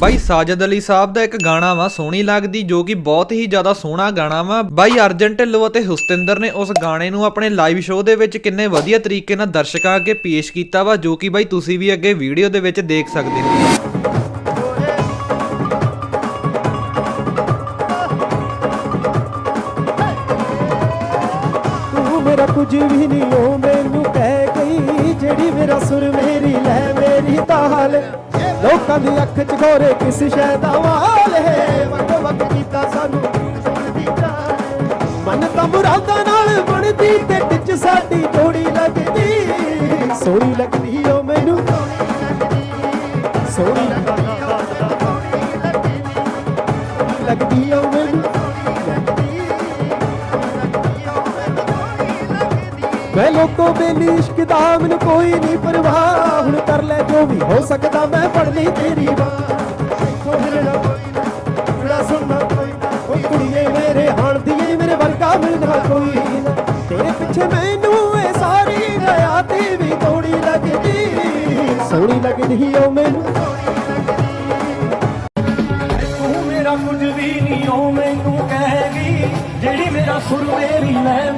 ਬਾਈ ਸਾਜਦ ਅਲੀ ਸਾਹਿਬ ਦਾ ਇੱਕ ਗਾਣਾ ਵਾ, ਸੋਹਣੀ ਲੱਗਦੀ, ਜੋ ਕਿ ਬਹੁਤ ਹੀ ਜ਼ਿਆਦਾ ਸੋਹਣਾ ਗਾਣਾ ਵਾ। ਬਾਈ ਅਰਜਨ ਢਿੱਲੋਂ ਅਤੇ ਹੁਸਤਿੰਦਰ ਨੇ ਉਸ ਗਾਣੇ ਨੂੰ ਆਪਣੇ ਲਾਈਵ ਸ਼ੋਅ ਦੇ ਵਿੱਚ ਕਿੰਨੇ ਵਧੀਆ ਤਰੀਕੇ ਨਾਲ ਦਰਸ਼ਕਾਂ ਅੱਗੇ ਪੇਸ਼ ਕੀਤਾ ਵਾ, ਜੋ ਕਿ ਬਾਈ ਤੁਸੀਂ ਵੀ ਅੱਗੇ ਵੀਡੀਓ ਦੇ ਵਿੱਚ ਦੇਖ ਸਕਦੇ ਹੋ। ਤੂੰ ਮੇਰਾ ਕੁਝ ਵੀ ਨਹੀਂ ਹੋ ਮੈਨੂੰ ਜਿਹੜੀ ਮੇਰਾ ਸੁਰ ਮੇਰੀ, ਲੈ ਮੇਰੀ ਤਾਲ। ਲੋਕਾਂ ਦੀ ਅੱਖ ਚ ਗੋਰੇ ਕਿਸ ਸ਼ੈ ਦਾ ਵਾਲ ਹੈ। ਵਕ ਵਕ ਕੀਤਾ ਸਾਨੂੰ ਸੁਣਦੀ ਜਾਨ ਮਨ ਤਾਂ ਮੁਰਾਦਾਂ ਨਾਲ ਬਣਦੀ ਤੇ ਟਿੱਚ ਸਾਡੀ ਜੋੜੀ ਲੱਗਦੀ। ਸੋਹਣੀ ਲੱਗਦੀ ਓ ਮੈਨੂੰ। ਸੋਹਣੀ ਲੱਗਦੀ ਓ ਮੈਨੂੰ। ਮੈਂ ਲੋਕੋ ਬੇਲੀ ਇਸ਼ਕ ਦਾ ਮੈਨੂੰ ਕੋਈ ਨਹੀਂ ਪਰਵਾਹ। ਹੁਣ ਕਰ ਲੈ ਜੋ ਵੀ ਹੋ ਸਕਦਾ ਮੈਂ ਫੜ ਲਈ ਤੇਰੀ ਬਾਹ ਦੇਖੋ ਹਿਰਣਾ ਕੋਈ ਨਾ ਜਿਹੜਾ ਸੁਣਨਾ ਕੋਈ ਨਾ। ਉਹ ਕੁੜੀਏ ਮੇਰੇ ਹਾਣ ਦੀਏ ਮੇਰੇ ਵਰਗਾ ਮਿਲਦਾ ਕੋਈ ਨਾ। ਤੇਰੇ ਪਿੱਛੇ ਮੈਨੂੰ ਇਹ ਸਾਰੀ ਹਯਾਤੀ ਵੀ ਤੋੜੀ ਲੱਗਦੀ। ਸੋਹਣੀ ਲੱਗਦੀ ਓ ਮੈਨੂੰ। ਤੂੰ ਮੇਰਾ ਕੁਝ ਵੀ ਨਹੀਂ ਓ ਮੈਨੂੰ ਕਹੇਗੀ। ਜਿਹੜੀ ਮੇਰਾ ਸੁਰ ਮੇਰੀ ਲੈ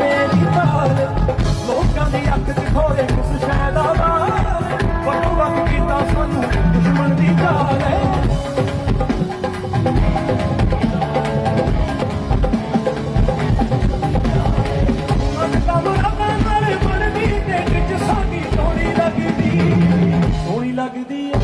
ਲੱਗਦੀ